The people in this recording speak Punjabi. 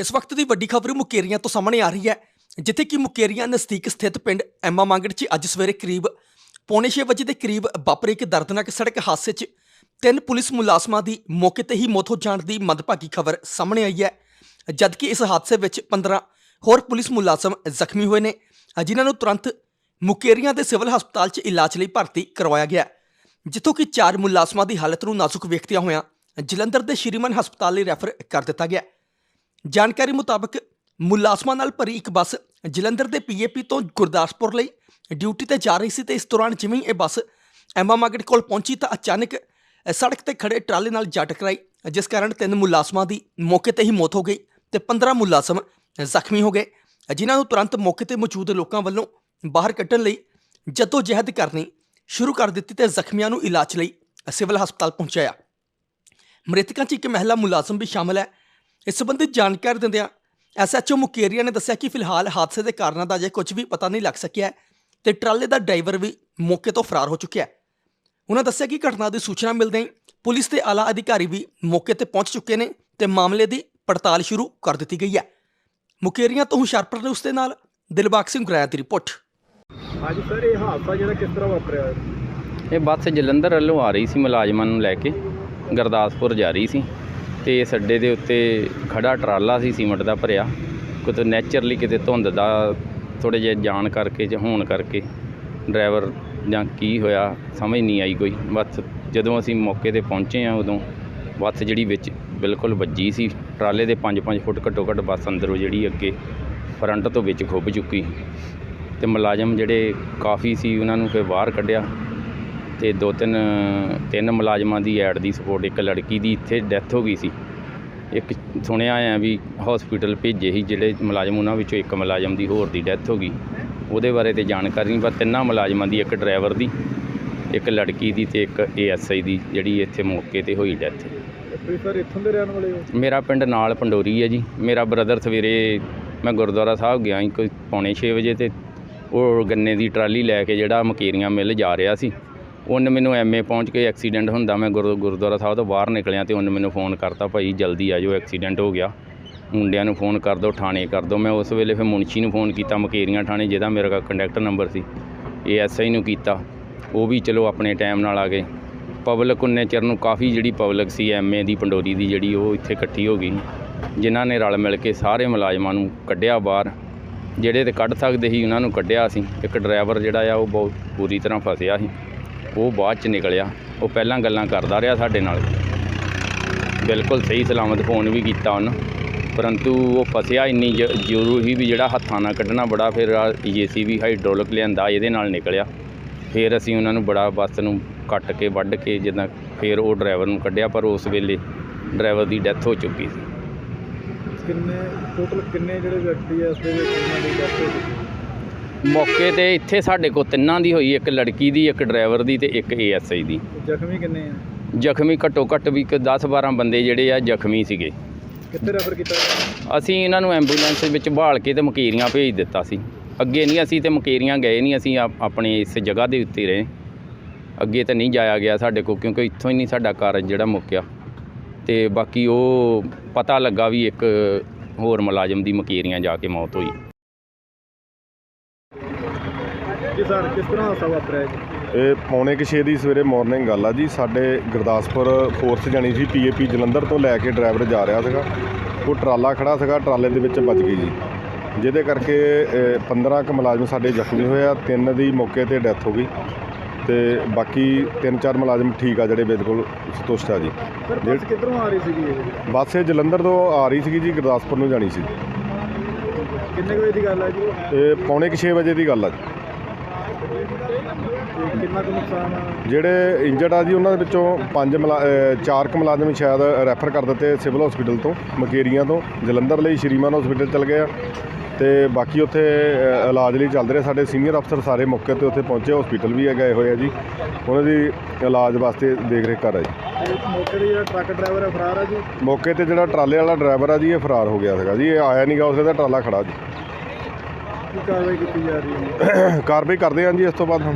ਇਸ ਵਕਤ ਦੀ ਵੱਡੀ ਖਬਰ ਮੁਕੇਰੀਆਂ ਤੋਂ ਸਾਹਮਣੇ ਆ ਰਹੀ ਹੈ, ਜਿੱਥੇ ਕਿ ਮੁਕੇਰੀਆਂ ਨਜ਼ਦੀਕ ਸਥਿਤ ਪਿੰਡ ਐਮਾ ਮੰਗੜ 'ਚ ਅੱਜ ਸਵੇਰੇ ਕਰੀਬ ਪੌਣੇ ਛੇ ਵਜੇ ਦੇ ਕਰੀਬ ਵਾਪਰੇ ਇੱਕ ਦਰਦਨਾਕ ਸੜਕ ਹਾਦਸੇ 'ਚ ਤਿੰਨ ਪੁਲਿਸ ਮੁਲਾਜ਼ਮਾਂ ਦੀ ਮੌਕੇ ਤੇ ਹੀ ਮੌਤ ਹੋ ਜਾਣ ਦੀ ਮੰਦਭਾਗੀ ਖਬਰ ਸਾਹਮਣੇ ਆਈ ਹੈ, ਜਦਕਿ ਇਸ ਹਾਦਸੇ ਵਿੱਚ 15 ਹੋਰ ਪੁਲਿਸ ਮੁਲਾਜ਼ਮ ਜ਼ਖਮੀ ਹੋਏ ਨੇ, ਜਿਨ੍ਹਾਂ ਨੂੰ ਤੁਰੰਤ ਮੁਕੇਰੀਆਂ ਦੇ ਸਿਵਲ ਹਸਪਤਾਲ 'ਚ ਇਲਾਜ ਲਈ ਭਰਤੀ ਕਰਵਾਇਆ ਗਿਆ। ਜਿੱਥੋਂ ਕਿ ਚਾਰ ਮੁਲਾਜ਼ਮਾਂ ਦੀ ਹਾਲਤ ਨੂੰ ਨਾਜ਼ੁਕ ਵੇਖਦਿਆਂ ਹੋਇਆਂ ਜਲੰਧਰ ਦੇ ਸ਼੍ਰੀਮਨ ਹਸਪਤਾਲ ਲਈ ਰੈਫਰ ਕਰ ਦਿੱਤਾ ਗਿਆ। ਜਾਣਕਾਰੀ ਮੁਤਾਬਕ ਮੁਲਾਜ਼ਮਾਂ ਨਾਲ ਭਰੀ ਇੱਕ ਬੱਸ ਜਲੰਧਰ ਦੇ ਪੀਏਪੀ ਤੋਂ ਗੁਰਦਾਸਪੁਰ ਲਈ ਡਿਊਟੀ ਤੇ ਜਾ ਰਹੀ ਸੀ ਤੇ ਇਸ ਦੌਰਾਨ ਜਿਵੇਂ ਇਹ ਬੱਸ ਐਮਾ ਮਾਰਕੀਟ ਕੋਲ ਪਹੁੰਚੀ ਤਾਂ ਅਚਾਨਕ ਸੜਕ ਤੇ ਖੜੇ ਟਰਾਲੇ ਨਾਲ ਜਾ ਟਕਰਾਈ, ਜਿਸ ਕਾਰਨ ਤਿੰਨ ਮੁਲਾਜ਼ਮਾਂ ਦੀ ਮੌਕੇ ਤੇ ਹੀ ਮੌਤ ਹੋ ਗਈ ਤੇ 15 ਮੁਲਾਜ਼ਮ ਜ਼ਖਮੀ ਹੋ ਗਏ, ਜਿਨ੍ਹਾਂ ਨੂੰ ਤੁਰੰਤ ਮੌਕੇ ਤੇ ਮੌਜੂਦ ਲੋਕਾਂ ਵੱਲੋਂ ਬਾਹਰ ਕੱਢਣ ਲਈ ਜੱਦੋ ਜਹਿਦ ਕਰਨੀ ਸ਼ੁਰੂ ਕਰ ਦਿੱਤੀ ਤੇ ਜ਼ਖਮੀਆਂ ਨੂੰ ਇਲਾਜ ਲਈ ਸਿਵਲ ਹਸਪਤਾਲ ਪਹੁੰਚਾਇਆ। ਮ੍ਰਿਤਕਾਂ 'ਚ ਇੱਕ ਮਹਿਲਾ ਮੁਲਾਜ਼ਮ ਵੀ ਸ਼ਾਮਲ ਹੈ ਇਸ ਸੰਬੰਧੀ ਜਾਣਕਾਰੀ ਦਿੰਦਿਆਂ ਐਸਐਚਓ ਮੁਕੇਰੀਆ ਨੇ ਦੱਸਿਆ ਕਿ ਫਿਲਹਾਲ ਹਾਦਸੇ ਦੇ ਕਾਰਨਾਂ ਦਾ ਅਜੇ ਕੁਝ ਵੀ ਪਤਾ ਨਹੀਂ ਲੱਗ ਸਕਿਆ ਹੈ ਤੇ ਟਰਾਲੇ ਦਾ ਡਰਾਈਵਰ ਵੀ ਮੌਕੇ ਤੋਂ ਫਰਾਰ ਹੋ ਚੁੱਕਿਆ ਹੈ। ਉਹਨਾਂ ਦੱਸਿਆ ਕਿ ਘਟਨਾ ਦੀ ਸੂਚਨਾ ਮਿਲਦੇ ਹੀ ਪੁਲਿਸ ਦੇ ਆਲਾ ਅਧਿਕਾਰੀ ਵੀ ਮੌਕੇ ਤੇ ਪਹੁੰਚ ਚੁੱਕੇ ਨੇ ਤੇ ਮਾਮਲੇ ਦੀ ਪੜਤਾਲ ਸ਼ੁਰੂ ਕਰ ਦਿੱਤੀ ਗਈ ਹੈ। ਮੁਕੇਰੀਆਂ ਤੋਂ ਹੁਸ਼ਿਆਰਪੁਰ ਨੇ ਉਸਦੇ ਨਾਲ ਦਿਲਬਾਗ ਸਿੰਘ ਗੁਰਾਇਆ ਦੀ ਰਿਪੋਰਟ। ਹਾਂਜੀ ਸਰ ਇਹ ਹਾਦਸਾ ਜਿਹੜਾ ਕਿਸ ਤਰ੍ਹਾਂ ਵਾਪਰਿਆ ਹੈ? ਇਹ ਬੱਸ ਜਲੰਧਰ ਵੱਲੋਂ ਆ ਰਹੀ ਸੀ ਮੁਲਾਜ਼ਮਾਂ ਨੂੰ ਲੈ ਕੇ ਗੁਰਦਾਸਪੁਰ ਜਾ ਰਹੀ ਸੀ। ਤੇ ਇਸ ਅੱਡੇ ਦੇ ਉੱਤੇ ਖੜਾ ਟਰਾਲਾ ਸੀ, ਸੀਮਟ ਦਾ ਭਰਿਆ। ਕਿਤੇ ਨੇਚਰਲੀ ਕਿਤੇ ਧੁੰਦ ਦਾ ਥੋੜੇ ਜਿਹਾ ਜਾਣ ਕਰਕੇ ਜਾਂ ਹੋਣ ਕਰਕੇ ਡਰਾਈਵਰ ਜਾਂ ਕੀ ਹੋਇਆ, ਸਮਝ ਨਹੀਂ ਆਈ ਕੋਈ। ਬਸ ਜਦੋਂ ਅਸੀਂ ਮੌਕੇ ਤੇ ਪਹੁੰਚੇ ਆ ਉਦੋਂ ਬੱਸ ਜਿਹੜੀ ਵਿੱਚ ਬਿਲਕੁਲ ਵੱਜੀ ਸੀ। ਟਰਾਲੇ ਦੇ 5-5 ਫੁੱਟ ਘੱਟੋ ਘੱਟ ਬੱਸ ਅੰਦਰੋਂ ਜਿਹੜੀ ਅੱਗੇ ਫਰੰਟ ਤੋਂ ਵਿੱਚ ਖੁੱਭ ਚੁੱਕੀ। ਤੇ ਮੁਲਾਜ਼ਮ ਜਿਹੜੇ ਕਾਫੀ ਸੀ, ਉਹਨਾਂ ਨੂੰ ਫਿਰ ਬਾਹਰ ਕੱਢਿਆ। ਤੇ ਦੋ ਤਿੰਨ ਤਿੰਨ ਮੁਲਾਜ਼ਮਾਂ ਦੀ ਐਡ ਦੀ ਸਪੋਰਟ ਇੱਕ ਲੜਕੀ ਦੀ ਇੱਥੇ ਡੈਥ ਹੋ ਗਈ ਸੀ। ਇੱਕ ਸੁਣਿਆ ਆ ਵੀ ਹਸਪੀਟਲ ਭੇਜੇ ਸੀ ਜਿਹੜੇ ਮੁਲਾਜ਼ਮ ਉਹਨਾਂ ਵਿੱਚੋਂ ਇੱਕ ਮੁਲਾਜ਼ਮ ਦੀ ਹੋਰ ਦੀ ਡੈਥ ਹੋ ਗਈ। ਉਹਦੇ ਬਾਰੇ ਤੇ ਜਾਣਕਾਰੀ ਨਹੀਂ ਪਰ ਤਿੰਨਾਂ ਮੁਲਾਜ਼ਮਾਂ ਦੀ ਇੱਕ ਡਰਾਈਵਰ ਦੀ ਇੱਕ ਲੜਕੀ ਦੀ ਤੇ ਇੱਕ ਏਐਸਆਈ ਦੀ ਜਿਹੜੀ ਇੱਥੇ ਮੌਕੇ ਤੇ ਹੋਈ ਡੈਥ ਤੁਸੀਂ ਸਰ ਇੱਥੋਂ ਦੇ ਰਹਿਣ ਵਾਲੇ ਹੋ? ਮੇਰਾ ਪਿੰਡ ਨਾਲ ਪੰਡੋਰੀ ਹੈ ਜੀ। ਮੇਰਾ ਬ੍ਰਦਰ ਸਵੇਰੇ ਮੈਂ ਗੁਰਦੁਆਰਾ ਸਾਹਿਬ ਗਿਆ ਸੀ ਕੋਈ ਪੌਣੇ 6 ਵਜੇ ਤੇ ਉਹ ਗੰਨੇ ਦੀ ਟਰਾਲੀ ਲੈ ਕੇ ਜਿਹੜਾ ਮਕੇਰੀਆਂ ਮਿਲ ਜਾ ਰਿਹਾ ਸੀ। ਉਹਨੇ ਮੈਨੂੰ ਐਮਏ ਪਹੁੰਚ ਕੇ ਐਕਸੀਡੈਂਟ ਹੁੰਦਾ, ਮੈਂ ਗੁਰ, ਗੁਰਦੁਆਰਾ ਸਾਹਿਬ ਤੋਂ ਬਾਹਰ ਨਿਕਲਿਆ ਤੇ ਉਹਨੇ ਮੈਨੂੰ ਫੋਨ ਕਰਤਾ, ਭਾਈ ਜਲਦੀ ਆ ਜਾਓ, ਐਕਸੀਡੈਂਟ ਹੋ ਗਿਆ। ਮੁੰਡਿਆਂ ਨੂੰ ਫੋਨ ਕਰ ਦਿਓ ਥਾਣੇ ਕਰ ਦਿਓ ਮੈਂ ਉਸ ਵੇਲੇ ਫਿਰ ਮੁਨਸ਼ੀ ਨੂੰ ਫੋਨ ਕੀਤਾ, ਮਕੇਰੀਆਂ ਥਾਣੇ, ਜਿਹਦਾ ਮੇਰਾ ਕੰਡਕਟਰ ਨੰਬਰ ਸੀ। ਏਐਸਆਈ ਨੂੰ ਕੀਤਾ। ਉਹ ਵੀ ਚਲੋ ਆਪਣੇ ਟਾਈਮ ਨਾਲ ਆ ਗਏ। ਪਬਲਿਕ ਉਨੇ ਚਿਰ ਨੂੰ ਕਾਫੀ ਜਿਹੜੀ ਪਬਲਿਕ ਸੀ ਐਮਏ ਦੀ, ਪੰਡੋਰੀ ਦੀ ਜਿਹੜੀ, ਉਹ ਇੱਥੇ ਇਕੱਠੀ ਹੋ ਗਈ। ਜਿਨ੍ਹਾਂ ਨੇ ਰਲ ਮਿਲ ਕੇ ਸਾਰੇ ਮੁਲਾਜ਼ਮਾਂ ਨੂੰ ਕੱਢਿਆ ਬਾਹਰ। ਜਿਹੜੇ ਤੇ ਕੱਢ ਸਕਦੇ ਸੀ, ਉਹਨਾਂ ਨੂੰ ਕੱਢਿਆ ਸੀ। ਇੱਕ ਡਰਾਈਵਰ ਜਿਹੜਾ ਆ, ਉਹ ਬਹੁਤ ਪੂਰੀ ਤਰ੍ਹਾਂ ਫਸਿਆ ਸੀ। ਉਹ ਬਾਅਦ ਚ ਨਿਕਲਿਆ। ਉਹ ਪਹਿਲਾਂ ਗੱਲਾਂ ਕਰਦਾ ਰਿਹਾ ਸਾਡੇ ਨਾਲ। ਬਿਲਕੁਲ ਸਹੀ ਸਲਾਮਤ ਫੋਨ ਵੀ ਕੀਤਾ ਉਹਨੂੰ। ਪਰੰਤੂ ਉਹ ਫਸਿਆ ਇੰਨੀ ਜ- ਜ਼ਰੂਰੀ ਵੀ ਜਿਹੜਾ ਹੱਥਾਂ ਨਾਲ ਕੱਢਣਾ ਬੜਾ, ਫਿਰ ਜੀਸੀਬੀ ਹਾਈਡ੍ਰੋਲਿਕ ਲਿਆਂਦਾ, ਇਹਦੇ ਨਾਲ ਨਿਕਲਿਆ। ਫਿਰ ਅਸੀਂ ਉਹਨਾਂ ਨੂੰ ਬੜਾ ਬੱਸ ਨੂੰ ਕੱਟ ਕੇ, ਵੱਢ ਕੇ ਜਿੱਦਾਂ ਫਿਰ ਉਹ ਡਰਾਈਵਰ ਨੂੰ ਕੱਢਿਆ, ਪਰ ਉਸ ਵੇਲੇ ਡਰਾਈਵਰ ਦੀ ਡੈਥ ਹੋ ਚੁੱਕੀ ਸੀ। ਕਿੰਨੇ ਟੋਟਲ ਕਿੰਨੇ ਜਿਹੜੇ ਵਿਅਕਤੀ ਆ, ਇਸ ਦੇ ਵਿੱਚ ਉਹਨਾਂ ਦੀ death ਹੋ ਗਈ? ਮੌਕੇ ਤੇ ਇੱਥੇ ਸਾਡੇ ਕੋਲ ਤਿੰਨਾਂ ਦੀ ਹੋਈ ਇੱਕ ਲੜਕੀ ਦੀ ਇੱਕ ਡਰਾਈਵਰ ਦੀ ਤੇ ਇੱਕ ਏਐਸਆਈ ਦੀ। ਜ਼ਖਮੀ ਕਿੰਨੇ ਆ? ਜ਼ਖਮੀ ਘੱਟੋ ਘੱਟ ਵੀ 10 12 ਬੰਦੇ ਜਿਹੜੇ ਆ ਜ਼ਖਮੀ ਸੀਗੇ। ਕਿੱਥੇ ਰੈਫਰ ਕੀਤਾ? ਅਸੀਂ ਇਹਨਾਂ ਨੂੰ ਐਂਬੂਲੈਂਸ ਵਿੱਚ ਭਾਲ ਕੇ ਤੇ ਮਕੇਰੀਆਂ ਭੇਜ ਦਿੱਤਾ ਸੀ। ਅੱਗੇ ਨਹੀਂ ਅਸੀਂ ਤੇ ਮਕੇਰੀਆਂ ਗਏ ਨਹੀਂ ਅਸੀਂ ਆਪ- ਆਪਣੇ ਇਸ ਜਗ੍ਹਾ ਦੇ ਉੱਤੇ ਰਹੇ। ਅੱਗੇ ਤਾਂ ਨਹੀਂ ਜਾਇਆ ਗਿਆ ਸਾਡੇ ਕੋਲ ਕਿਉਂਕਿ ਇੱਥੋਂ ਹੀ ਨਹੀਂ ਸਾਡਾ ਕਾਰਜ ਜਿਹੜਾ ਮੁੱਕਿਆ। ਤੇ ਬਾਕੀ ਉਹ ਪਤਾ ਲੱਗਾ ਵੀ ਇੱਕ ਹੋਰ ਮੁਲਾਜ਼ਮ ਦੀ ਮਕੇਰੀਆਂ ਜਾ ਕੇ ਮੌਤ ਹੋਈ। ਜੀ ਸਰ ਕਿਸ ਤਰ੍ਹਾਂ ਹਾਦਸਾ ਵਾਪਰਿਆ ਜੀ? ਇਹ ਪੌਣੇ ਕੁ ਛੇ ਦੀ ਸਵੇਰੇ ਮਾਰਨਿੰਗ ਗੱਲ ਆ ਜੀ। ਸਾਡੇ ਗੁਰਦਾਸਪੁਰ ਫੋਰਸ ਜਾਣੀ ਸੀ ਪੀਏਪੀ ਜਲੰਧਰ ਤੋਂ ਲੈ ਕੇ ਡਰਾਈਵਰ ਜਾ ਰਿਹਾ ਸੀਗਾ। ਉਹ ਟਰਾਲਾ ਖੜਾ ਸੀਗਾ ਟਰਾਲੇ ਦੇ ਵਿੱਚ ਵੱਜ ਗਈ ਜੀ। ਜਿਹਦੇ ਕਰਕੇ ਅ, 15 ਕੁ ਮੁਲਾਜ਼ਮ ਸਾਡੇ ਜ਼ਖਮੀ ਹੋਏ ਆ। ਤਿੰਨ ਦੀ ਮੌਕੇ ਤੇ ਡੈਥ ਹੋ ਗਈ। ਤੇ ਬਾਕੀ ਤਿੰਨ ਚਾਰ ਮੁਲਾਜ਼ਮ ਠੀਕ ਆ ਜਿਹੜੇ ਬਿਲਕੁਲ ਸੰਤੁਸ਼ਟ ਆ ਜੀ। ਸਰ ਬੱਸ ਕਿੱਧਰੋਂ ਆ ਰਹੀ ਸੀਗੀ ਇਹ? ਬੱਸ ਇਹ ਜਲੰਧਰ ਤੋਂ ਆ ਰਹੀ ਸੀਗੀ ਜੀ ਗੁਰਦਾਸਪੁਰ ਨੂੰ ਜਾਣੀ ਸੀ। ਕਿੰਨੇ ਕੁ ਵਜੇ ਦੀ ਗੱਲ ਹੈ ਜੀ ਇਹ ਪੌਣੇ ਕੁ ਛੇ ਵਜੇ ਦੀ ਗੱਲ ਆ ਜੀ। ਤੇ ਕਿੰਨਾ ਕੁ ਨੁਕਸਾਨ ਆ? ਜਿਹੜੇ ਇੰਜਰਡ ਆ ਜੀ ਉਹਨਾਂ ਦੇ ਵਿੱਚੋਂ ਪੰਜ ਮੁਲਾ- ਅਹ ਚਾਰ ਕੁ ਮੁਲਾਜ਼ਮ ਸ਼ਾਇਦ ਰੈਫਰ ਕਰ ਦਿੱਤੇ ਸਿਵਲ ਹਸਪੀਟਲ ਤੋਂ ਮਕੇਰੀਆਂ ਤੋਂ ਜਲੰਧਰ ਲਈ ਸ਼੍ਰੀਮਾਨ ਹਸਪੀਟਲ ਚਲ ਗਏ ਆ। ਤੇ ਬਾਕੀ ਉੱਥੇ ਇਲਾਜ ਲਈ ਚੱਲਦੇ ਰਹੇ ਸਾਡੇ ਸੀਨੀਅਰ ਅਫਸਰ ਸਾਰੇ ਮੌਕੇ ਤੇ ਉੱਥੇ ਪਹੁੰਚੇ ਹਸਪੀਟਲ ਵੀ ਗਏ ਹੋਏ ਆ ਜੀ। ਉਹਨਾਂ ਦੀ ਇਲਾਜ ਵਾਸਤੇ ਦੇਖ ਰੇਖ ਕਰ ਆ ਜੀ ਮੌਕੇ ਤੇ ਜਿਹੜਾ ਟਰੱਕ ਡਰਾਈਵਰ ਹੈ ਫਰਾਰ ਆ ਜੀ? ਮੌਕੇ ਤੇ ਜਿਹੜਾ ਟਰਾਲੇ ਵਾਲਾ ਡਰਾਈਵਰ ਆ ਜੀ ਇਹ ਫਰਾਰ ਹੋ ਗਿਆ ਸੀਗਾ ਜੀ। ਇਹ ਆਇਆ ਨਹੀਂਗਾ ਉਸੇ ਦਾ ਟਰਾਲਾ ਖੜਾ ਜੀ। ਕੀ ਕਾਰਵਾਈ ਕੀਤੀ ਜਾ ਰਹੀ ਹੈ? ਕਾਰਵਾਈ ਕਰਦੇ ਹਾਂ ਜੀ ਇਸ ਤੋਂ ਬਾਅਦ ਹੁਣ।